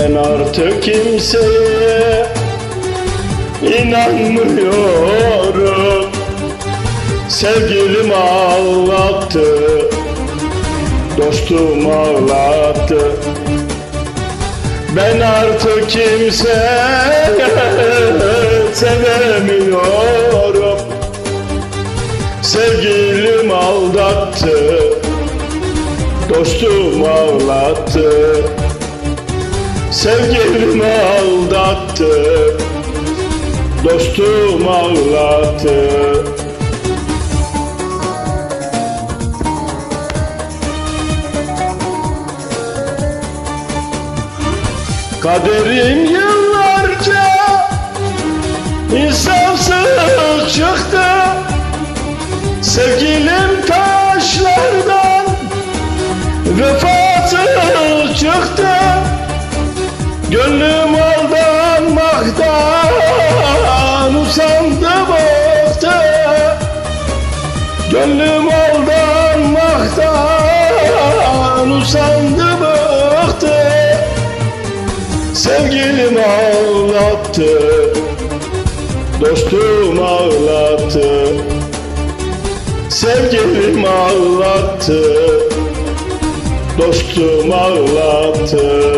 Ben artık kimseye inanmıyorum. Sevgilim ağlattı Dostum ağlattı. Ben artık kimseye sevemiyorum. Sevgilim aldattı Dostum ağlattı Sevgilim aldattı Dostum ağlattı. Kaderim yıllarca insafsız çıktı Sevgilim ağlattı Dostum ağlattı Sevgilim ağlattı Dostum ağlattı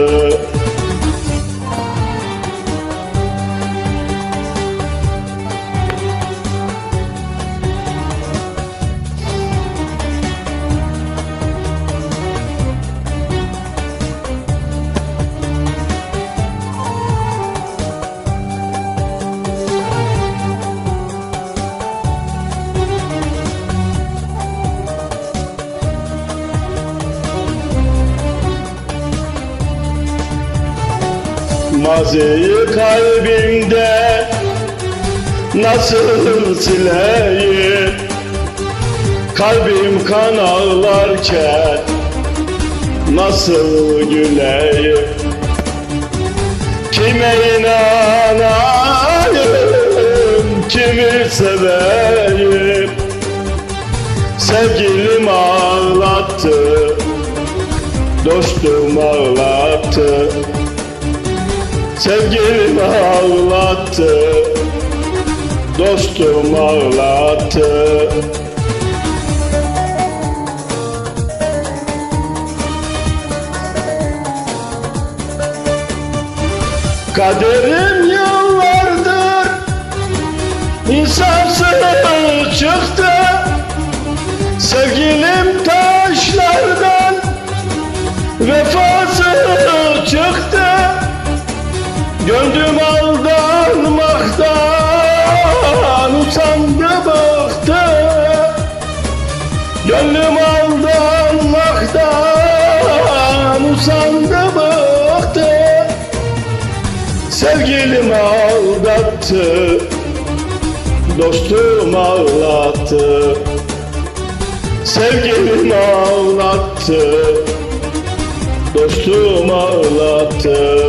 Maziyi kalbimde nasıl sileyim? Kalbim kan ağlarken nasıl güleyim? Kime inanayım, kimi seveyim? Sevgilim ağlattı, dostum ağlattı Sevgilim ağlattı Dostum ağlattı. Kaderim yıllardır insafsız çıktı. Sevgilim Sevgilim aldattı Dostum ağlattı. Sevgilim ağlattı Dostum ağlattı